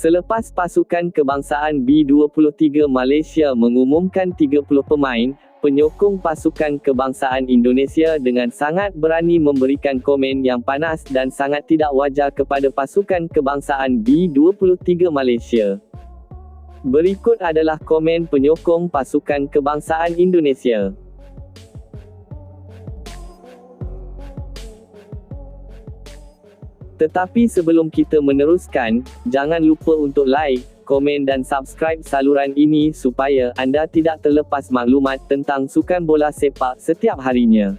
Selepas pasukan kebangsaan B23 Malaysia mengumumkan 30 pemain, penyokong pasukan kebangsaan Indonesia dengan sangat berani memberikan komen yang panas dan sangat tidak wajar kepada pasukan kebangsaan B23 Malaysia. Berikut adalah komen penyokong pasukan kebangsaan Indonesia. Tetapi sebelum kita meneruskan, jangan lupa untuk like, komen dan subscribe saluran ini supaya anda tidak terlepas maklumat tentang sukan bola sepak setiap harinya.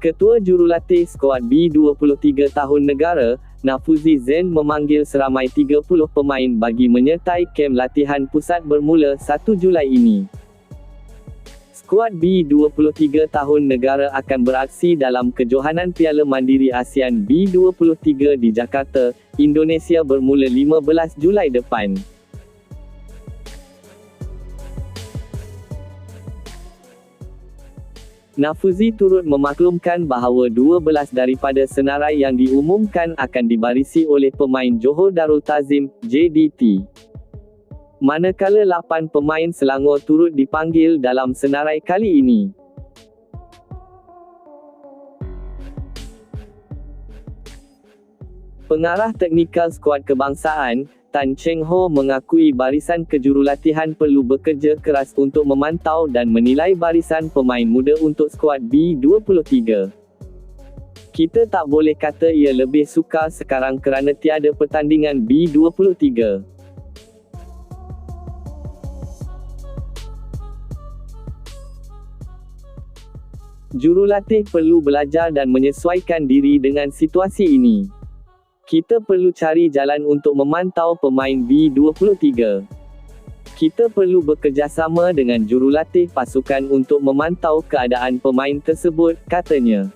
Ketua Jurulatih Skuad B23 tahun negara, Nafuzi Zen memanggil seramai 30 pemain bagi menyertai kem latihan pusat bermula 1 Julai ini. Skuad B23 tahun negara akan beraksi dalam kejohanan Piala Mandiri ASEAN B23 di Jakarta, Indonesia bermula 15 Julai depan. Nafuzi turut memaklumkan bahawa 12 daripada senarai yang diumumkan akan dibarisi oleh pemain Johor Darul Tazim, JDT. Manakala 8 pemain Selangor turut dipanggil dalam senarai kali ini. Pengarah teknikal skuad kebangsaan, Tan Cheng Ho mengakui barisan kejurulatihan perlu bekerja keras untuk memantau dan menilai barisan pemain muda untuk skuad B23. Kita tak boleh kata ia lebih sukar sekarang kerana tiada pertandingan B23. Jurulatih perlu belajar dan menyesuaikan diri dengan situasi ini. Kita perlu cari jalan untuk memantau pemain B23. Kita perlu bekerjasama dengan jurulatih pasukan untuk memantau keadaan pemain tersebut, katanya.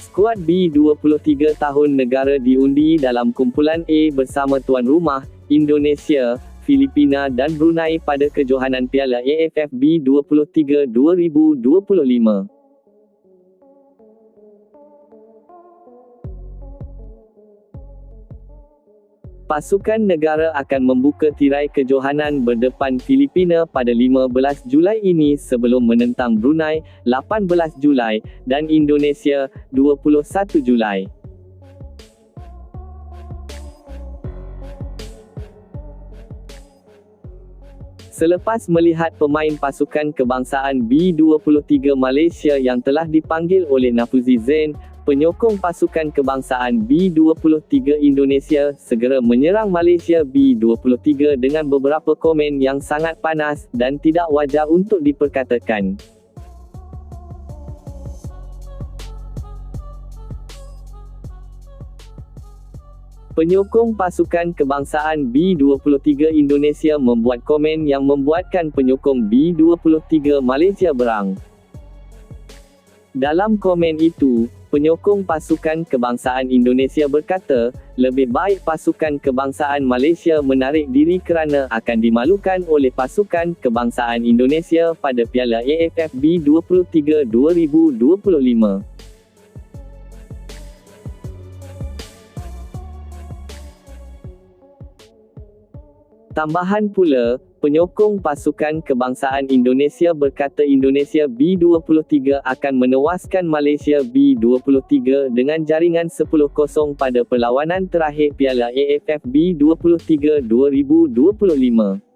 Skuad B23 tahun negara diundi dalam kumpulan A bersama tuan rumah, Indonesia, Filipina dan Brunei pada kejohanan Piala AFF B23 2025. Pasukan negara akan membuka tirai kejohanan berdepan Filipina pada 15 Julai ini sebelum menentang Brunei 18 Julai dan Indonesia 21 Julai. Selepas melihat pemain pasukan kebangsaan B23 Malaysia yang telah dipanggil oleh Nafuzi Zain, penyokong pasukan kebangsaan B23 Indonesia segera menyerang Malaysia B23 dengan beberapa komen yang sangat panas dan tidak wajar untuk diperkatakan. Penyokong pasukan kebangsaan B23 Indonesia membuat komen yang membuatkan penyokong B23 Malaysia berang. Dalam komen itu, penyokong pasukan kebangsaan Indonesia berkata, lebih baik pasukan kebangsaan Malaysia menarik diri kerana akan dimalukan oleh pasukan kebangsaan Indonesia pada Piala AFF B23 2025. Tambahan pula, penyokong pasukan kebangsaan Indonesia berkata Indonesia B23 akan menewaskan Malaysia B23 dengan jaringan 10-0 pada perlawanan terakhir Piala AFF B23 2025.